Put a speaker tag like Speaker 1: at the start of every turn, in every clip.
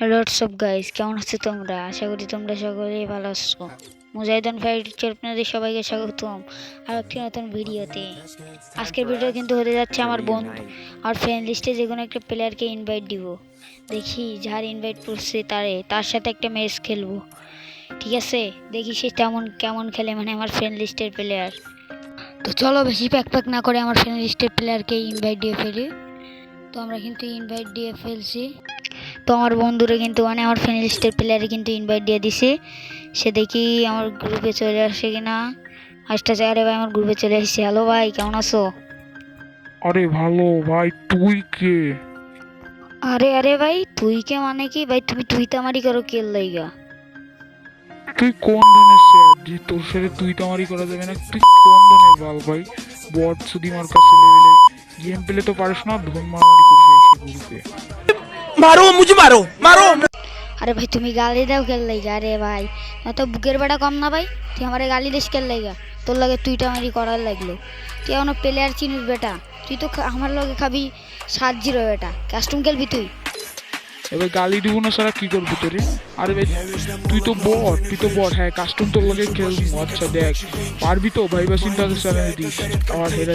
Speaker 1: Hello WhatsApp guys কেমন আছো তোমরা? আশা করি তোমরা সকলেই ভালো আছো। মুজাহিদান ফাইট আপনাদের সবাইকে স্বাগতম আর একটি নতুন ভিডিওতে। আজকের ভিডিও কিন্তু হতে যাচ্ছে আমার বন্ধু আর ফ্রেন্ড লিস্টে যে কোনো একটা প্লেয়ারকে ইনভাইট দিব। দেখি যার ইনভাইট করছে তারে, তার সাথে একটা ম্যাচ খেলব। ঠিক আছে? দেখি সে তেমন কেমন খেলে মানে আমার ফ্রেন্ড লিস্টের প্লেয়ার তো চলো বেশি প্যাক প্যাক না করে আমার ফ্রেন্ড লিস্টের প্লেয়ারকে ইনভাইট দিয়ে ফেলি। তো আমরা কিন্তু ইনভাইট দিয়ে ফেলছি। তো আমার বন্ধুরা কিন্তু মানে আমার ফ্রেন্ড লিস্টের প্লেয়ারে কিন্তু ইনভাইট দিয়ে দিছে। সে দেখি আমার গ্রুপে চলে আসে কিনা। আসতে আরে ভাই আমার গ্রুপে চলে আসছে। হ্যালো ভাই কেমন আছো?
Speaker 2: আরে ভালো ভাই তুই কে?
Speaker 1: আরে আরে ভাই তুই কে মানে কি? ভাই তুমি তুই তামারি করো কেল লাইগা?
Speaker 2: তুই কোন ধরনের স্যার যে তোর সাথে তুই তামারি করা যাবে না তুই কোন ধরনের বাল ভাই? বট সুদি মার কাছে লেভেলে গেম পেলে তো পারিস না ধন মারামারি করছে এসে গ্রুপে
Speaker 3: মারো, মুঝে মারো মারো।
Speaker 1: আরে ভাই, তুমি গালি দাও কেল লাগা আরে ভাই। না তো বুকের বেড়া কম না ভাই? তুই আমারে গালি দিস কেল লাগা তোর লাগে তুইটা আমারই করার লাগল। তুই এখনও প্লেয়ার চিনিস বেটা। তুই তো আমার লগে খাবি সাত জিরো বেটা। কাস্টম খেলবি তুই?
Speaker 2: এবার গালি দিব না সারা কি করবি তোরে? আরে ভাই তুই তো বট তুই তো বট হ্যাঁ কাস্টম তোর লগে খেলব। আচ্ছা দেখ পারবি তো? ভাই বা চিন্তা চ্যালেঞ্জ দিস। আমার হেরা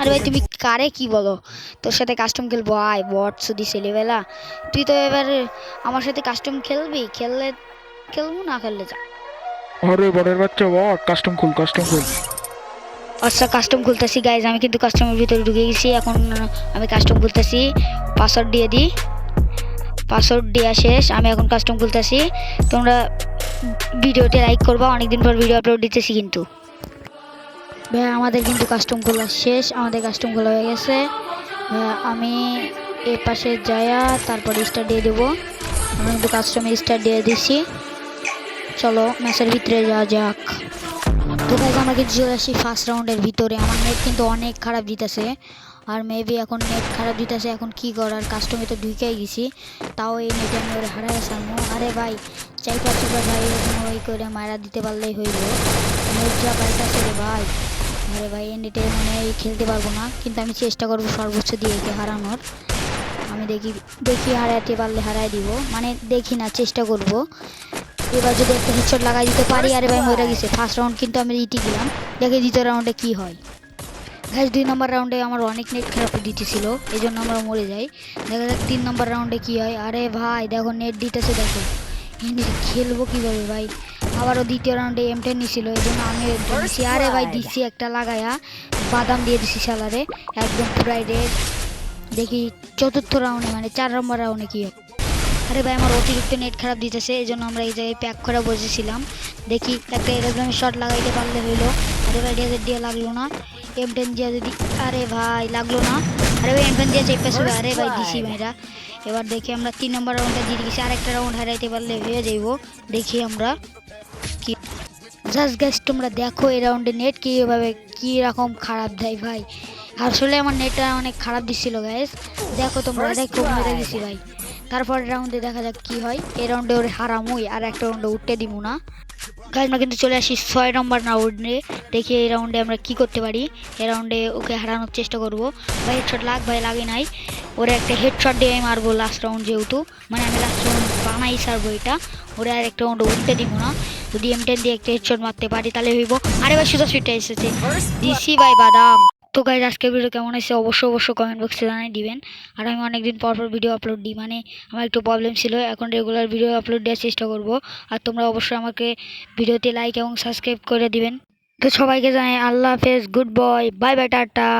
Speaker 1: আরে ভাই তুমি কারে কি বলো? তোর সাথে কাস্টম খেলব? আয় বট শুধু ছেলেবেলা। তুই তো এবার আমার সাথে কাস্টম খেলবি? খেললে খেলব না খেললে যা।
Speaker 2: আরে বটের বাচ্চা বট কাস্টম খুল কাস্টম খুল।
Speaker 1: আচ্ছা কাস্টম খুলতেছি গাইজ আমি কিন্তু কাস্টমের ভিতরে ঢুকে গেছি। এখন আমি কাস্টম খুলতেছি। পাসওয়ার্ড দিয়ে দিই পাসওয়ার্ড দেওয়া শেষ, আমি এখন কাস্টম খুলতেছি। তোমরা ভিডিওতে লাইক করবা, অনেকদিন পর ভিডিও আপলোড দিতেছি কিন্তু। ভাই আমাদের কিন্তু কাস্টম খোলা শেষ, আমাদের কাস্টম খোলা হয়ে গেছে। আমি এ পাশে যায়া তারপরে স্টার দিয়ে দেবো। আমি কিন্তু কাস্টমে স্টার দিয়ে দিচ্ছি চলো ম্যাচের ভিতরে যাওয়া যাক। তো গাইজ কিন্তু চলে আসি ফার্স্ট রাউন্ডের ভিতরে। আমার নেট কিন্তু অনেক খারাপ দিতেছে। আর মেবি এখন নেট খারাপ দিতেছে, এখন কি করার? কাস্টমে তো ঢুকেই গেছি। তাও এই নেটে আমি ওরা হারাই সামু আরে ভাই চাই পাঁচশো ভাই এরকম ওই করে মারা দিতে পারলেই হইল নেট যা পাইতেছে রে ভাই। আরে ভাই, এই নেটে মানে খেলতে পারব না। কিন্তু আমি চেষ্টা করব সর্বোচ্চ দিয়ে একে হারানোর। আমি দেখি দেখি হারাতে পারলে হারাই দিব। মানে দেখি না, চেষ্টা করব। এবার যদি একটা হেডশট লাগাই দিতে পারি আরে ভাই মরে গেছে। ফার্স্ট রাউন্ড কিন্তু আমি জিতে গেলাম। দেখে দ্বিতীয় রাউন্ডে কি হয়। গাছ দুই নম্বর রাউন্ডে আমার অনেক নেট খারাপ দিতেছিল এই জন্য আমরা মরে যাই। দেখা যাক তিন নম্বর রাউন্ডে কি হয়। আরে ভাই দেখো নেট দিতেছে দেখো। খেলব কীভাবে ভাই? আবারও দ্বিতীয় রাউন্ডে এম টেন নিছিল এই জন্য আমি দিছি আরে ভাই দিচ্ছি একটা লাগায়া। বাদাম দিয়ে দিছি সালারে একদম পুরাই রেড দেখি চতুর্থ রাউন্ডে মানে চার নম্বর রাউন্ডে কি হয় আরে ভাই আমার অতিরিক্ত নেট খারাপ দিতেছে এই জন্য আমরা এই জায়গায় প্যাক করে বসেছিলাম। দেখি একটা এরকম শট লাগাইতে পারলে হইল। আরে ভাই ডিয়াজের দিয়ে লাগল না। এম টেন দিয়ে যদি আরে ভাই লাগল না। আরে ভাই এম টেন দিয়ে চেপে শুরু আরে ভাই দিছি ভাইরা। এবার দেখি আমরা তিন নম্বর রাউন্ডে দিয়ে গেছি আরেকটা রাউন্ড হারাইতে পারলে হয়ে যাইব। দেখি আমরা কি জাস্ট গ্যাস তোমরা দেখো এই রাউন্ডে নেট কীভাবে কী রকম খারাপ দেয় ভাই। আসলে আমার নেটটা অনেক খারাপ দিচ্ছিল গ্যাস দেখো তোমরা দেখো মেরে গেছি ভাই। তারপর রাউন্ডে দেখা যাক কি হয়। এই রাউন্ডে ওরে হারামুই, আর একটা রাউন্ডে উঠতে দিব না। গাছ আমরা কিন্তু চলে আসি ছয় নম্বর রাউন্ডে দেখি এই রাউন্ডে আমরা কি করতে পারি। এই রাউন্ডে ওকে হারানোর চেষ্টা করব। ভাই হেডশট লাগ, ভাই, লাগে নাই। ওরে একটা হেডশট দিয়ে আমি মারবো লাস্ট রাউন্ড যেহেতু। মানে আমি লাস্ট রাউন্ড বানাই সারবো এটা। ওরে আর একটা রাউন্ডে উঠতে দিব না। যদি এম টেন দিয়ে একটা হেডশট মারতে পারি, তাহলে হইব। আরে ভাই সুতা সুইটা এসেছে। দিছি ভাই, বাদাম। তো গাইজ আজকের ভিডিও কেমন হয়েছে অবশ্যই অবশ্যই কমেন্ট বক্সে জানাই দিবেন। আর আমি অনেকদিন পর পর ভিডিও আপলোড দিই মানে আমার একটু প্রবলেম ছিল, এখন রেগুলার ভিডিও আপলোড দেওয়ার চেষ্টা করব। আর তোমরা অবশ্যই আমাকে ভিডিওতে লাইক এবং সাবস্ক্রাইব করে দিবেন। তো সবাইকে জানাই আল্লাহ হাফেজ good boy bye bye tata.